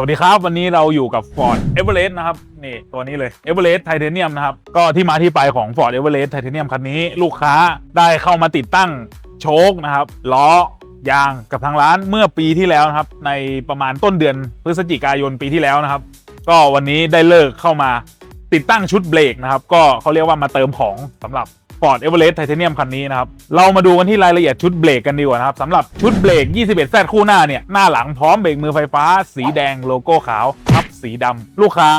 วัสดีครับ วันนี้เราอยู่กับ Ford Everest นะครับนี่ตัวนี้เลย Everest Titanium นะครับ ก็ที่มาที่ไปของ Ford Everest Titanium คันนี้ลูกค้าได้เข้ามาติดตั้งโชคนะครับล้อยางกับทางร้านเมื่อปีที่แล้วนะครับ ในประมาณต้นเดือนพฤศจิกายนปีที่แล้วนะครับ ก็วันนี้ได้เลิกเข้ามาติดตั้งชุดเบรกนะครับ ก็เขาเรียกว่ามาเติมของสำหรับ Ford Everest Titanium คันนี้นะครับ เรามาดูกันที่รายละเอียดชุดเบรกกันดีกว่านะครับสำหรับชุดเบรก 21 แซดคู่หน้าเนี่ย หน้าหลังพร้อมเบรกมือไฟฟ้า สีแดงโลโก้ขาวทับสีดำลูกค้า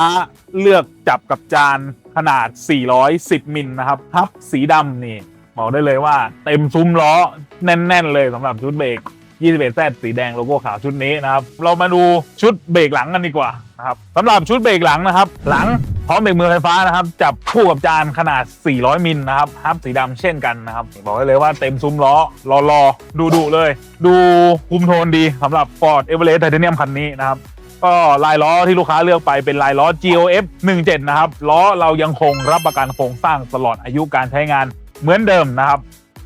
เลือกจับกับจานขนาด 410 มิลนะครับทับสีดำนี่บอกได้เลยว่าเต็มซุ้มล้อแน่น ๆ เลยสำหรับชุดเบรก21แซดสีแดงโลโก้ขาวชุดนี้นะครับ เรามาดูชุดเบรกหลังกันดีกว่านะครับสำหรับชุดเบรกหลังนะครับ หลังพร้อมเบรกมือไฟฟ้านะครับ จับคู่กับจานขนาด 400 มิลนะครับฮับสีดำเช่นกันนะครับ บอกได้เลยว่าเต็มซุ้มล้อรอรอดูดุเลย ดูคุมโทนดีสำหรับ Ford Everest Titanium คันนี้นะครับ ก็ลายล้อที่ลูกค้าเลือกไปเป็นลายล้อ GOF 17 นะครับ ล้อเรายังคงรับประกันโครงสร้างตลอดอายุการใช้งานเหมือนเดิมนะครับ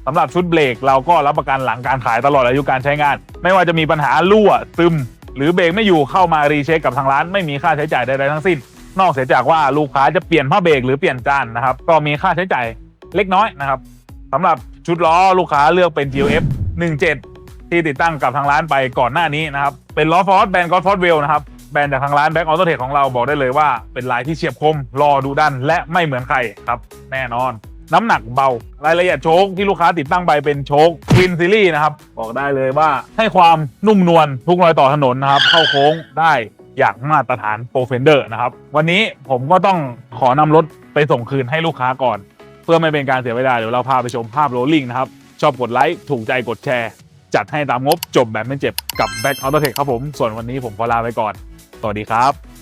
สำหรับชุดเบรกเราก็รับประกันหลังการขายตลอดอายุการใช้งาน ไม่ว่าจะมีปัญหารั่วซึม หรือเบรกไม่อยู่เข้ามารีเช็คกับทางร้าน ไม่มีค่าใช้จ่ายใดๆทั้งสิ้น นอกเสียจากว่าลูกค้าจะเปลี่ยนผ้าเบรกหรือเปลี่ยนจานนะครับ ก็มีค่าใช้จ่ายเล็กน้อยนะครับสำหรับชุดล้อลูกค้าเลือกเป็น GOF 17 ที่ติดตั้งกับทางร้านไปก่อนหน้านี้นะครับ เป็นล้อฟอร์ดแบรนด์ก็อดฟอร์ดเวลนะครับแบรนด์จากทางร้านแบ็กออโตเทคของเราบอกได้เลยว่าเป็นลายที่เฉียบคมรอดูดันและไม่เหมือนใครครับ แน่นอน น้ำหนักเบารายละเอียดโชคที่ลูกค้าติดตั้งไปเป็นโชคควินซีรีส์นะครับบอกได้เลยว่าให้ความนุ่มนวลทุกรอยต่อถนนนะครับเข้าโค้งได้ อย่างมาตรฐานโปรเฟนเดอร์นะครับ วันนี้ผมก็ต้องขอนำรถไปส่งคืนให้ลูกค้าก่อน เพื่อไม่เป็นการเสียเวลาเดี๋ยวเราพาไปชมภาพโรลลิ่งนะครับ ชอบกดไลค์ ถูกใจกดแชร์ จัดให้ตามงบจบแบบไม่เจ็บกับ Back Auto Tech ครับผม ส่วนวันนี้ผมขอลาไปก่อน สวัสดีครับ